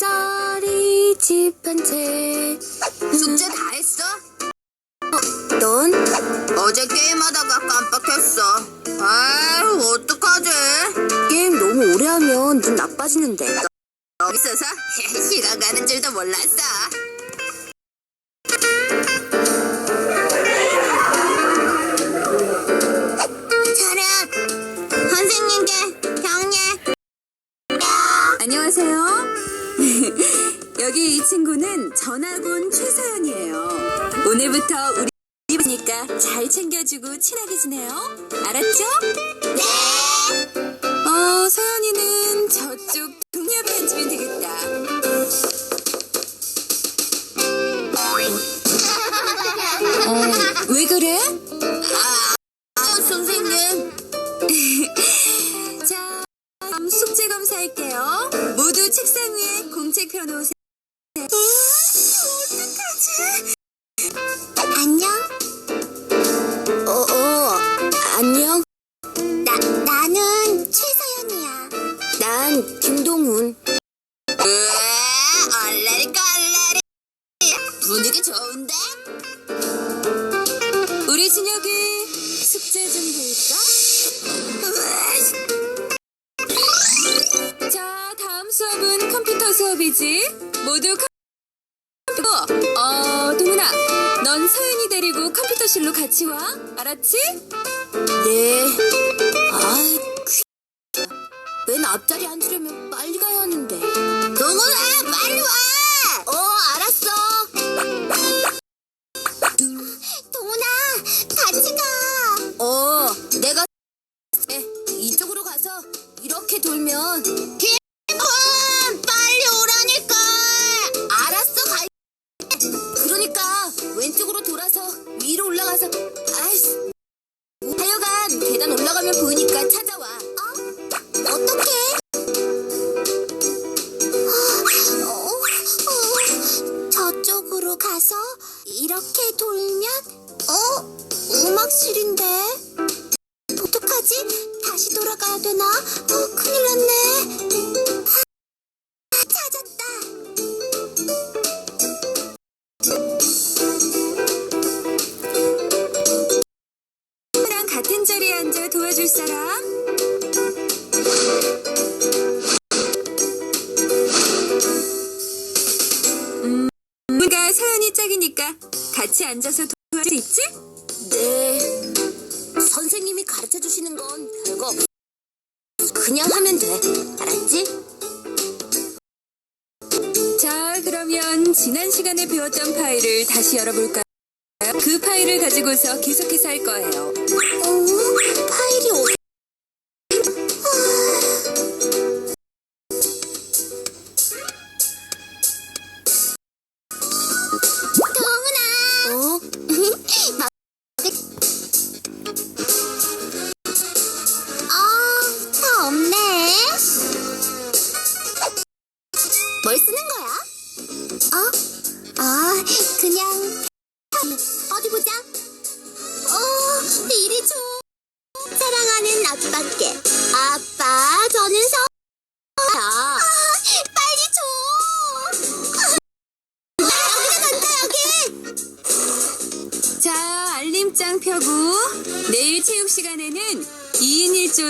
쌀이 집한 채. 숙제 다 했어? 어, 넌? 어제 게임하다가 깜빡했어. 아유, 어떡하지? 게임 너무 오래 하면 눈 나빠지는데. 너무 있어서 시간 가는 줄도 몰랐어. 차렷! 선생님께 경례! 안녕하세요. 여기 이 친구는 전학 온 최서연이에요. 오늘부터 우리 집이니까 잘 챙겨주고 친하게 지내요. 알았죠? 네! 어, 서연 Radio 12. 수업이지. 모두 컴퓨터. 어, 동훈아, 넌 서윤이 데리고 컴퓨터실로 같이 와. 알았지? 네. 아이, 그... 맨 앞자리 앉으려면 빨리 가야 하는데. 동훈아, 빨리 와! 어, 알았어. 동훈아, 같이 가. 어, 내가 네, 이쪽으로 가서 이렇게 돌면 가서 이렇게 돌면 어? 음악실인데 어떡하지? 다시 돌아가야 되나? 어, 큰일 났네. 아, 찾았다. 나랑 같은 자리에 앉아 도와줄 사람? 같이 앉아서 도와줄 수 있지? 네. 선생님이 가르쳐 주시는 건 별거 없어. 그냥 하면 돼. 알았지? 자, 그러면 지난 시간에 배웠던 파일을 다시 열어볼까요? 그 파일을 가지고서 계속해서 할 거예요. 어?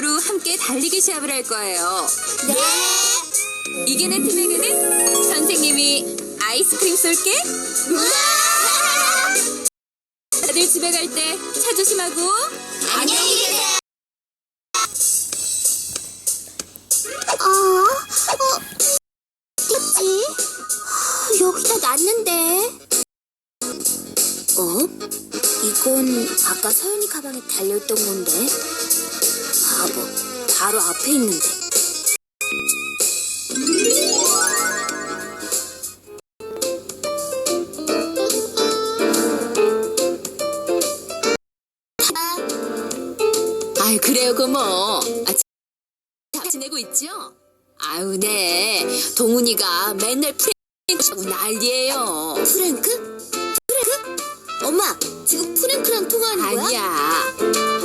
2인 1조로 함께 달리기 시합을 할 거예요. 네. 이기는 팀에게는 선생님이 아이스크림 쏠게. 다들 집에 갈 때 차 조심하고. 안녕히 계세요. 어, 어, 어딨지? 여기다 놨는데. 어? 이건 아까 서연이 가방에 달려있던 건데. 바로 앞에 있는데. 아유, 그래요, 그 뭐. 아, 잘 지내고 있죠? 아유, 네. 동훈이가 맨날 프랭크 하고 난리예요. 프랭크? 프랭크? 엄마, 지금 프랭크랑 통화하는 거야? 아니야.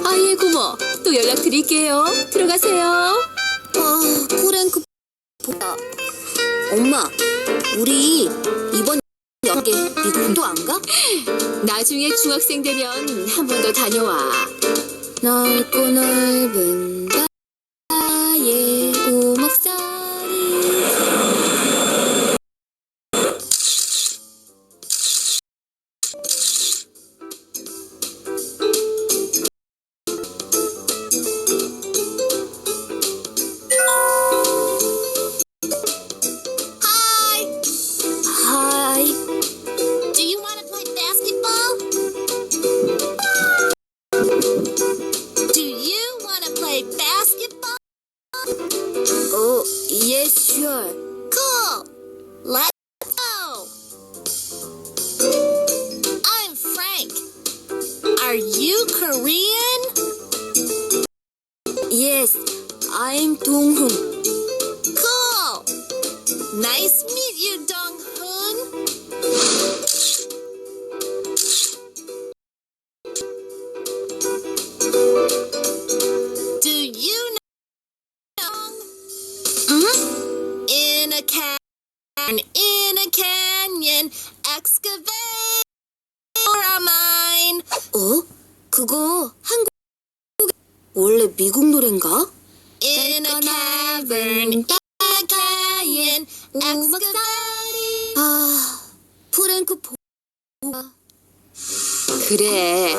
아예 고모. 또 연락드릴게요. 들어가세요. 아, 프랭크 보다. 엄마, 우리 이번 연계 미국도 안 가? 나중에 중학생 되면 한 번 더 다녀와. 넓고 넓은 I'm 동훈. Cool. Nice meet you, 동훈. Do you know? In a can, in a canyon, excavate for a mine. 어? 그거 한국 원래 미국 노래인가? In a cavern, in a canyon, excavate. 아, 프랭크 보. 그래.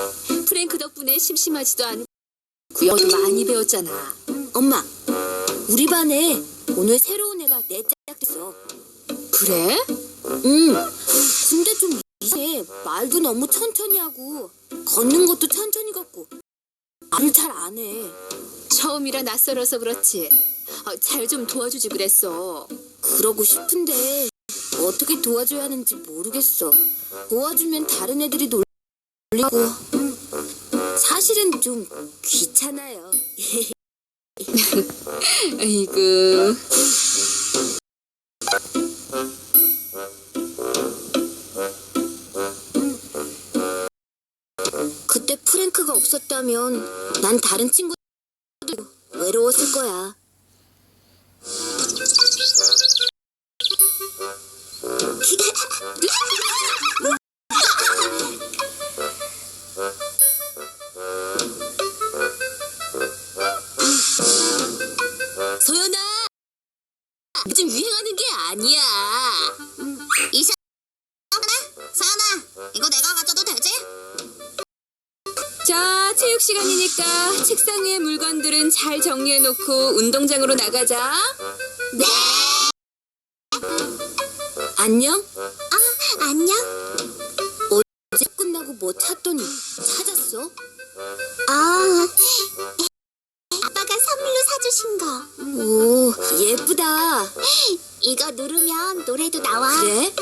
프랭크 덕분에 심심하지도 않고 구역도 많이 배웠잖아. 엄마, 우리 반에 오늘 새로운 애가 내 짝 됐어. 그래? 응. 근데 좀 이상해. 말도 너무 천천히 하고 걷는 것도 천천히 걷고 말을 잘 안 해. 처음이라 낯설어서 그렇지. 어, 잘좀 도와주지 그랬어. 그러고 싶은데 어떻게 도와줘야 하는지 모르겠어. 도와주면 다른 애들이 놀리고 사실은 좀 귀찮아요. 아이고. 그때 프랭크가 없었다면 난 다른 친구들 외로웠을 거야. 소연아, 요즘 유행하는 게 아니야. 이사, 사연아, 이거 내가 시간이니까 책상 위에 물건들은 잘 정리해놓고 운동장으로 나가자. 네. 안녕? 아, 안녕. 어제 끝나고 뭐 찾더니 찾았어? 아, 아빠가 선물로 사주신 거. 오, 예쁘다. 이거 누르면 노래도 나와. 그래?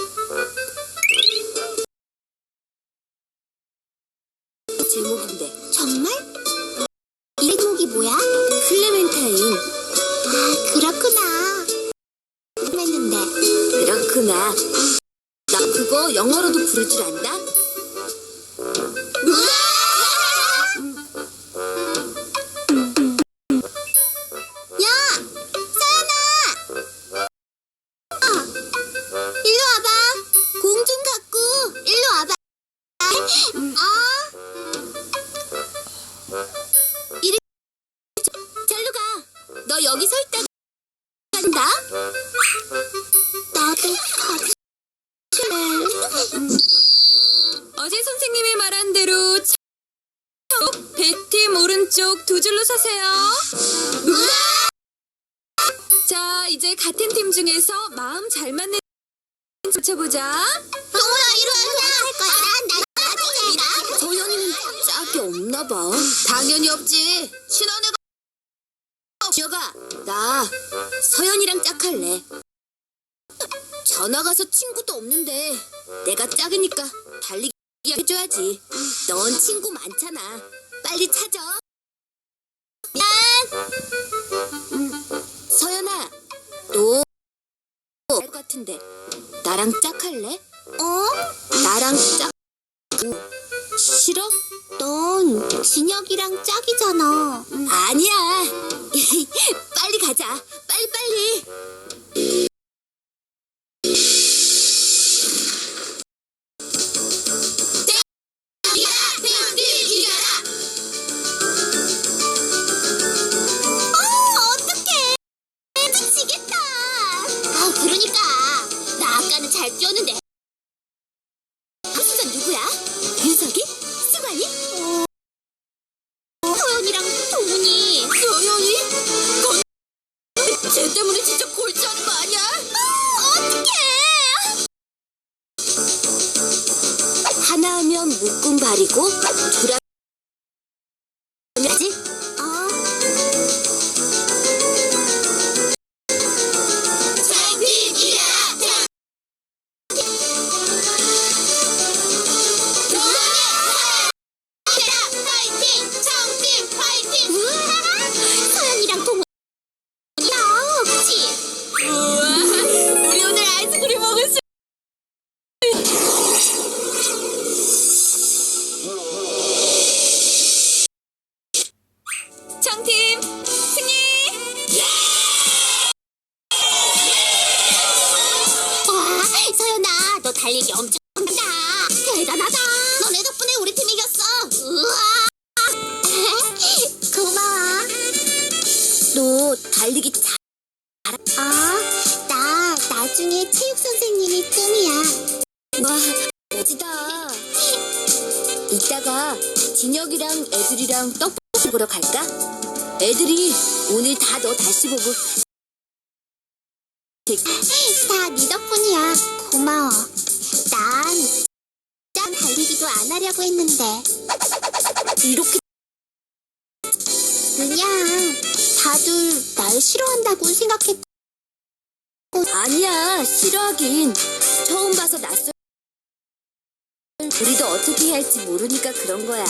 오른쪽 두 줄로 서세요. 자, 이제 같은 팀 중에서 마음 잘 맞는 붙여보자. 동훈아 이리 와. 할 거야. 난 나. 소연이는 짝이 없나 봐. 당연히 없지. 신혼애가. 지혁아, 나 서연이랑 짝할래. 전화 가서 친구도 없는데 내가 짝이니까 달리기 해줘야지. 넌 친구 많잖아. 빨리 찾아. 음, 서연아, 너할것 같은데 나랑 짝할래? 어? 나랑 짝. 싫어? 넌 진혁이랑 짝이잖아. 아니야. 빨리 가자. 빨리 빨리. hariku 진혁이랑 애들이랑 떡볶이 먹으러 갈까? 애들이 오늘 다 너 다시 보고 다 네 덕분이야. 고마워. 난, 난 달리기도 안 하려고 했는데. 이렇게 그냥 다들 날 싫어한다고 생각했고. 아니야, 싫어하긴. 처음 봐서 낯설. 우리도 어떻게 해야 할지 모르니까 그런 거야.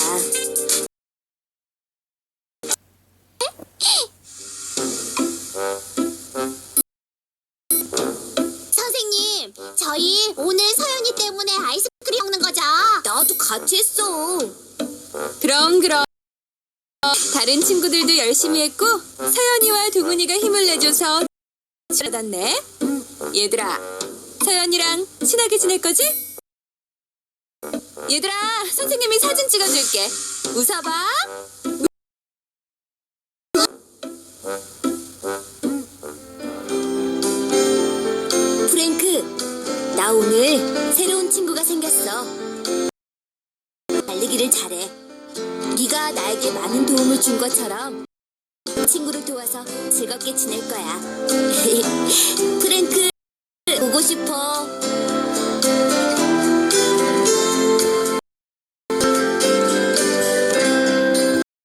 선생님, 저희 오늘 서연이 때문에 아이스크림 먹는 거죠? 나도 같이 했어. 그럼 그럼 다른 친구들도 열심히 했고 서연이와 동훈이가 힘을 내줘서 받았네 얘들아 서연이랑 친하게 지낼 거지? 얘들아 선생님이 사진 찍어줄게 웃어봐 프랭크, 나 오늘 새로운 친구가 생겼어. 달리기를 잘해. 네가 나에게 많은 도움을 준 것처럼 친구를 도와서 즐겁게 지낼 거야. 프랭크, 보고 싶어.